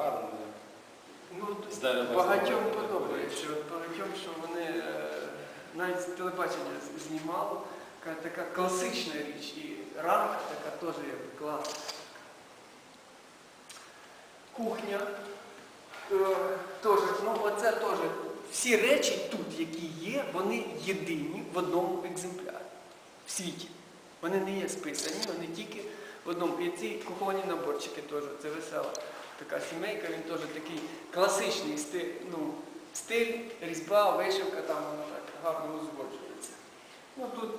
гарно. Ну, З дерева багатьом подобається. От багатьом, що вони е, навіть телебачення знімало, така, така класична річ. І рамка така теж є класна. Кухня. Е, ну оце теж. Всі речі тут, які є, вони єдині в одному екземплярі в світі. Вони не є списані, вони тільки в одному. І ці кухонні наборчики теж, це весела така сімейка, він теж такий класичний стиль, ну, стиль, різьба, вишивка, там воно так гарно узгоджується. Ну тут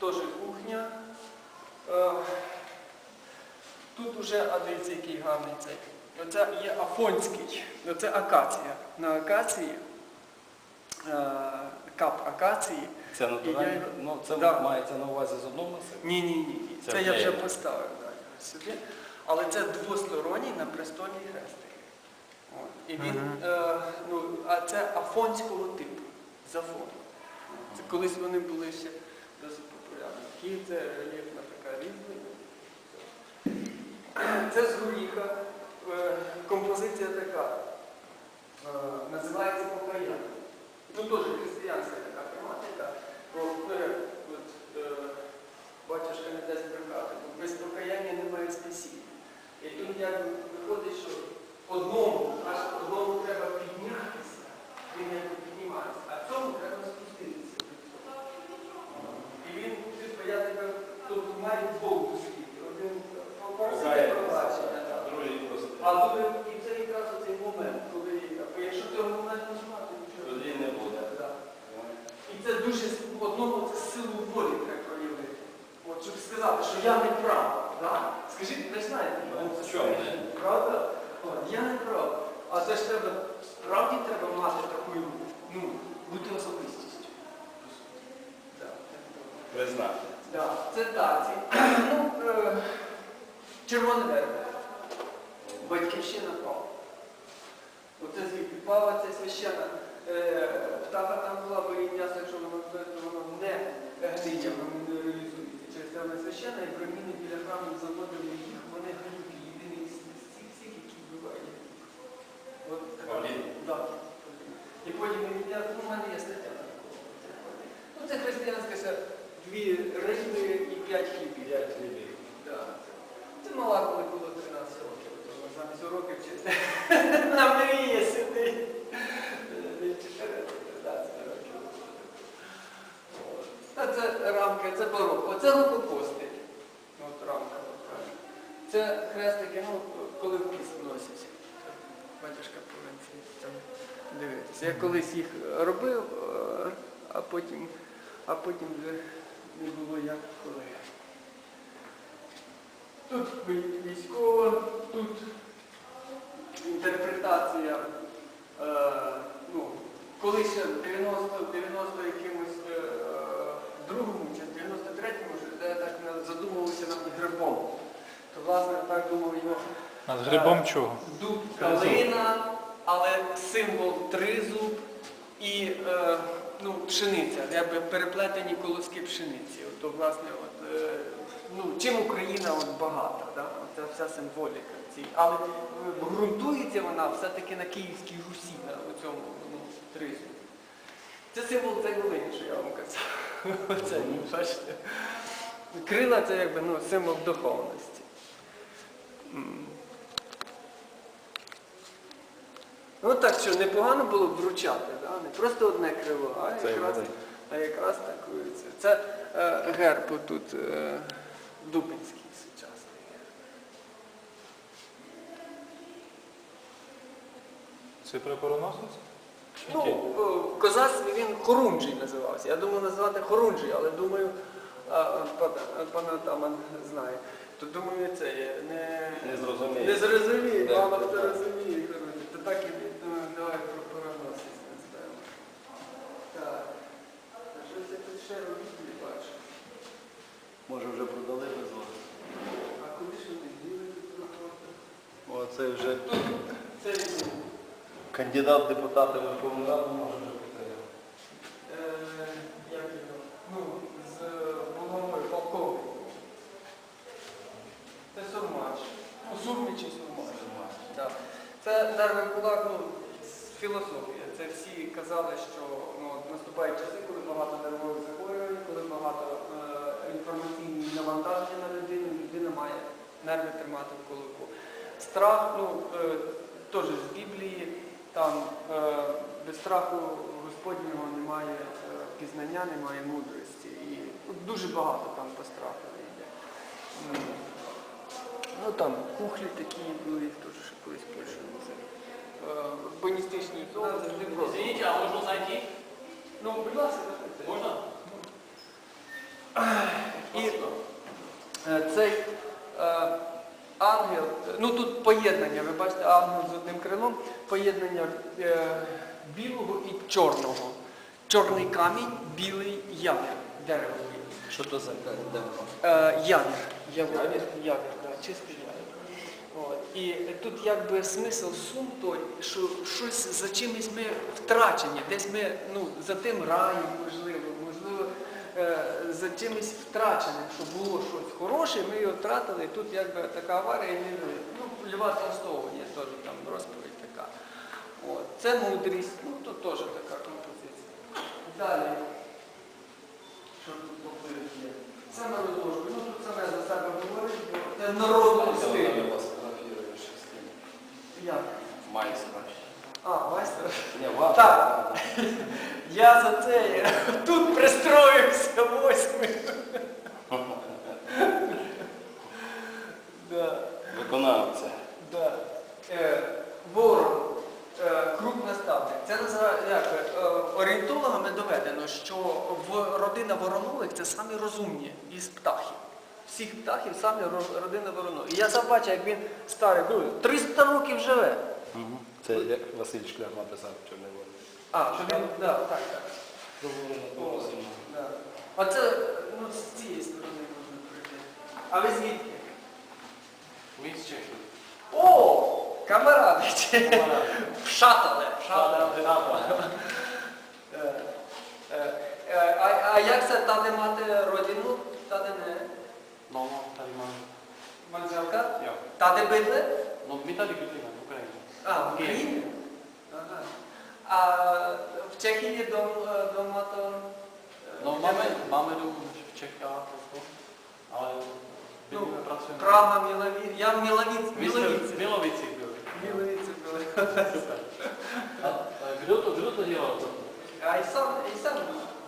теж кухня. Е, Тут уже, а дивіться, який гарний цей. Оце є афонський, оце акація. На акації, е, кап акації. Це натурально. І я- Ну, це Да. мається на увазі з одного масиву. Ні, ні, ні. Це Це я вже поставив далі собі. Але це двосторонній на престолі хрестик. І він, е, ну, а це афонського типу. з Афону. Це колись вони були ще досить популярні. Київ це рельєфна така різьблення. Це з горіха. Е, композиція така. Е, називається покаяння. Ну теж християнська така тематика. Про, е, от, е, батюшка не дасть брехати. бо Без покаяння немає спасіння. І тут як виходить, що одному, аж одному треба піднятися, він якби піднімається, а цьому треба спуститися. І він, типу, я тебе тут маю двох дослідів. Один попросив пробачення. так. Другий просто. А другий, і це якраз цей момент, коли, бо якщо ти момент не знати, нічого. Тоді не буде. Так. І це дуже в одному це силу волі треба проявити. От, щоб сказати, що я не прав. Да? Скажіть, ви знаєте, Ну, це в чому? правда? От, я не прав. А це ж треба, справді треба мати таку, ну, бути особистістю. Так. Признати. Да, це так. Ну, е, червоне дерево. Батьківщина пава. Оце звідки пава, це священна. Е, птаха там була, бо її м'ясо, якщо воно не гниє, воно не реалізується. Через те вона священна і проміни біля храму заводили їх, вони гниють єдиний з з цих всіх, які вбивають. От така. Павлін. Да. І потім я, ну, в мене є стаття на такого. Ну, це християнська ще дві риби і п'ять хлібів. П'ять хлібів. Да. Це мала, коли було 13 років, то замість уроків вчити. На мрії сидить. Десь 14 років. От. Та це рамка, це барок. Оце рукопостиль. От рамка. Це хрестики, ну, коли в піс носять. Батюшка повинен там дивитися. Я колись їх робив, е, а потім, а потім вже не було як коли. Тут військова, тут інтерпретація, е, ну, колись ще в 90, 90 якимось е, другому чи 93-му вже де так задумувалися над грибом. То власне так думав його. Над грибом чого? Дуб калина, але символ тризуб і е, ну, пшениця, якби переплетені колоски пшениці. От, то, власне, от, е, ну, чим Україна от, багата, да? це вся символіка. Цій. Але е, ґрунтується вона все-таки на Київській Русі, на цьому ну, тризубі. Це символ цієї що я вам казав. Ну, бачите. Крила це якби ну, символ духовності. Ну так що, непогано було б вручати, да? не просто одне крило, а Це якраз, а якраз такою це. Це е, герб тут е, Дубинський сучасний герб. Це прапороносець? Ну, о, козацтві він Хорунжий називався. Я думав називати Хорунжий, але думаю, а, а, пан, пан Атаман знає. То думаю, це є не, Не зрозуміє. Не зрозуміє, мало хто розуміє. То так і думаю, давай про пороносець назвемо. Так. А щось я тут ще робити не бачу. Може вже продали без вас. А куди ж вони діли тут проходить? Оце вже Це кандидат в депутати Верховної Ради може вже бути. Е, як його? Ну, з головою полковнику. Це Сурмач. Ну, Сурмич Сурмач. Так. Це термін кулак, ну, філософія. Це всі казали, що ну, наступають часи, коли багато нервових коли багато е, інформаційних навантаження на людину, людина має нерви тримати в кулаку. Страх, ну, е, теж з Біблії, там е, без страху Господнього немає пізнання, немає мудрості. І ну, дуже багато там по страху йде. Ну там кухлі такі були, теж ще колись Польщі Урбаністичні завжди просто. Извините, а можно зайти? Ну, будь ласка, заходьте. І е, цей е, ангел, ну тут поєднання, ви бачите, ангел з одним крилом, поєднання е, білого і чорного. Чорний камінь, білий явір, дерево. Що то за дерево? Явір. Явір, явір, чистий явір. І тут якби смисл сум той, що щось за чимось ми втрачені, десь ми ну, за тим раєм, можливо, за чимось втраченим, що було щось хороше, ми його втратили, і тут якби така аварія і не. Ну, Льва Толстого є теж там розповідь така. От. Це мудрість, ну тут теж така композиція. Далі. Що тут по впливу є? Саме розложку. Ну тут саме за себе говорить, бо це народний стиль. Як? Майстра. А, майстер. Ні, вас. Так. Я за це тут пристроївся восьмий. Да, Виконавця. да. Е, ворог, е, круг наставник. Це називається як, е, орієнтологами доведено, що в родина воронових це самі розумні із птахів. Всіх птахів самі ро- родина воронових. І я забачив, як він старий, ну, 300 років живе. Це як Василь Шкляр написав Чорний Ворог. А, що він, да, так, так. Да. Оце ну, з цієї сторони можна прийти. А ви звідки? Вы из Чехии. О! Камарадичі! Вшатали. Е, е, е, А, а як це та де мати родину? Та де не No, no, tady mám. манжелка? Jo. Та де бидли? No, my tady bydlíme v Ukrajině. А, в Україні? Ага. А в Чехії дом, е, дома то... е, No, як máme, це? máme dům v Čechách, jako, ale Ну, bydlíme, pracujeme. Прага, Мілові... Я в Міловіці. Vy jste v Міловіці. Milovici byli. Міловіці були. Super. A, a kdo to, kdo to dělal? To? А і сам, і сам.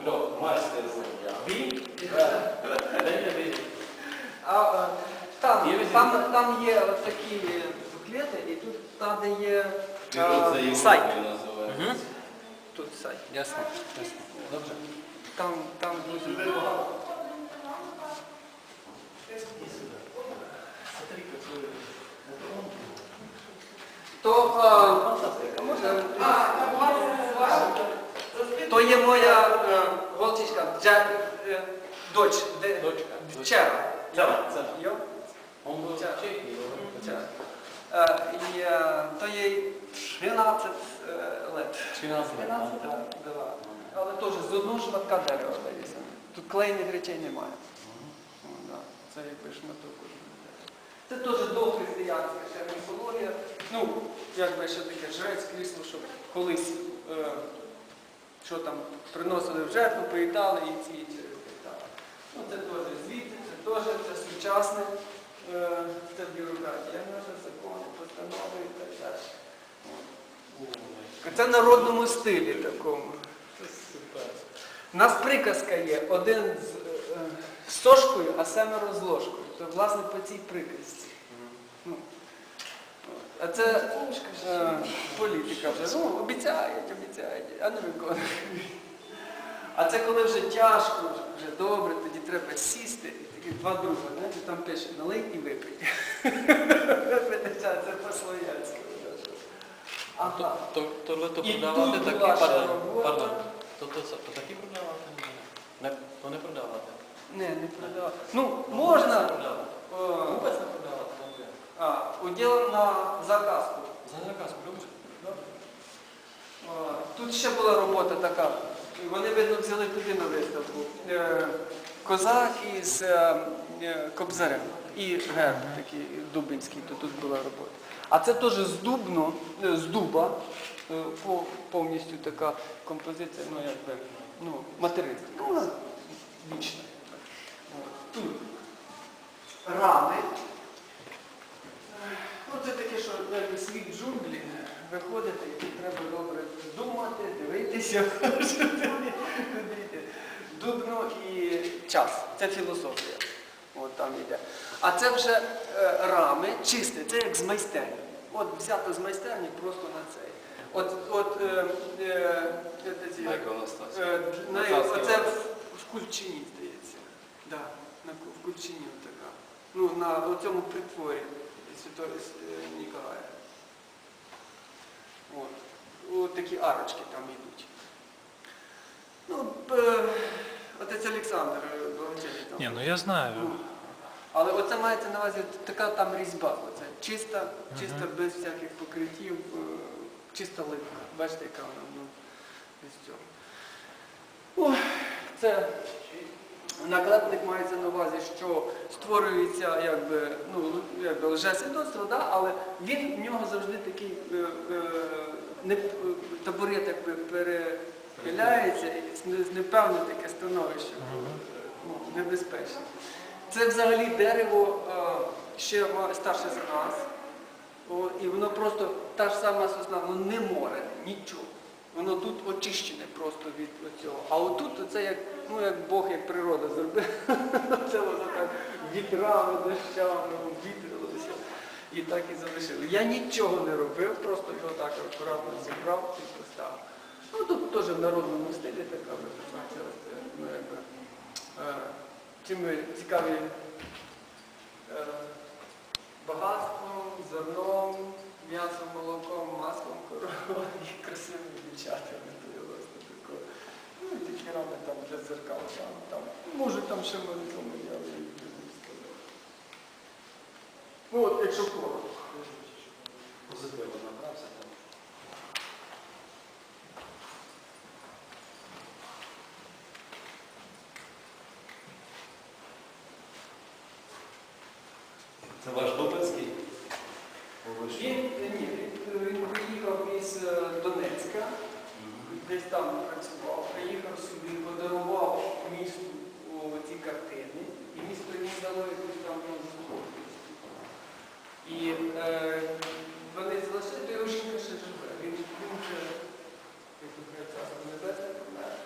Kdo? Майстер. Vy? Dejte vy. А е, там, Є там, там є от такі буклети, і тут там, де є. Сайт. Тут сайт. Jasně, jasně. Dobře. Там, там дуже багато. То, е, може, то є моя е, голчичка, е, доч, де, Дочка. Чера. Cena, cena. Йо? On byl Čau. v Čechy, jo? Чера. Е, І е, то їй 13 е, 13 let. 13, no. да. Але теж з одного шматка дерева вирізано. Тут клейних речей немає. Да. Це якби шматок. Це теж дохристиянська ще міфологія. Ну, якби ще таке жрець крісло, щоб колись е, що там приносили в жертву, поїдали і ці і. Ну, це теж звідти, це теж це сучасне, е, це бюрократія наша, закони, постанови і так далі. Це в народному стилі такому. У нас приказка є, один з, е, з сошкою, а семеро з ложкою. То власне по цій приказці. Ну, а це е, політика вже. Ну, обіцяють, обіцяють, а не виконують. А це коли вже тяжко, вже добре, тоді треба сісти, такі два друга, знаєте, там пише налий і випий. Це по-слов'янськи. Ага. Prodáváte tu taky? vaše Pardon, robota. pardon. To, to, to taky prodáváte? nebo Ne, Ne, to neprodáváte. Не, не продавав. Ну, можна. Neprodáváte. е, Vůbec neprodáváte, nebo jak? А, уділ на заказку. Za zakázku, dobře. О, Тут ще була робота така. Вони, видно, взяли туди на виставку. Е, Козак із е, е, Кобзарем. І герб такий дубинський, то тут була робота. А це теж з дубно, е, з дуба, е, повністю така композиція, ну якби, ну, материнська. Ну, вічна. Тут рами. Ну, це таке, що якби світ джунглі, виходити, і треба добре думати, дивитися, що туди. Дубно і час. Це філософія. Там йде. А це вже е, рами чисте, це як з майстерні. От взято з майстерні просто на цей. От, от е, е, На Оце в, в Кульчині, здається. Да, на, в Кульчині така. Ну, на цьому притворі Святого Ніколая. От. От такі арочки там йдуть. Ну, отець Олександр там. Ні, ну я знаю. Але оце мається на увазі така там різьба. Оце чиста, чиста без всяких покриттів, е, чиста липка. Бачите, яка вона ну, без цього. Це накладник мається на увазі, що створюється якби, ну, якби лжесвідоцтво, да? але він в нього завжди такий е, е, не, табурет якби перехиляється і непевне таке становище, ну, небезпечне. Це взагалі дерево е, ще старше за нас. І воно просто та ж сама сосна, воно не море, нічого. Воно тут очищене просто від цього. А отут це як, ну, як Бог, як природа зробив. Це воно так вітрами, дощами, вітрилося. І так і залишили. Я нічого не робив, просто його так акуратно зібрав і поставив. Ну тут теж в народному стилі така виписація. Чим ми цікаві е, багатством, зерном, м'ясом, молоком, маслом, коровою і красивими дівчатами. То я. Ну і такі рами там для зеркал, там, там. Може там ще молитвами я не буду. Ну от, якщо коротко. Це ваш Дубинський? Е, ні, е, він приїхав із е, Донецька, десь там працював, приїхав сюди, подарував місту ці картини, і місто їм дало якусь там ну, житло. І вони залишили, то його жінка ще живе. Він вже, як ви кажете, не помер.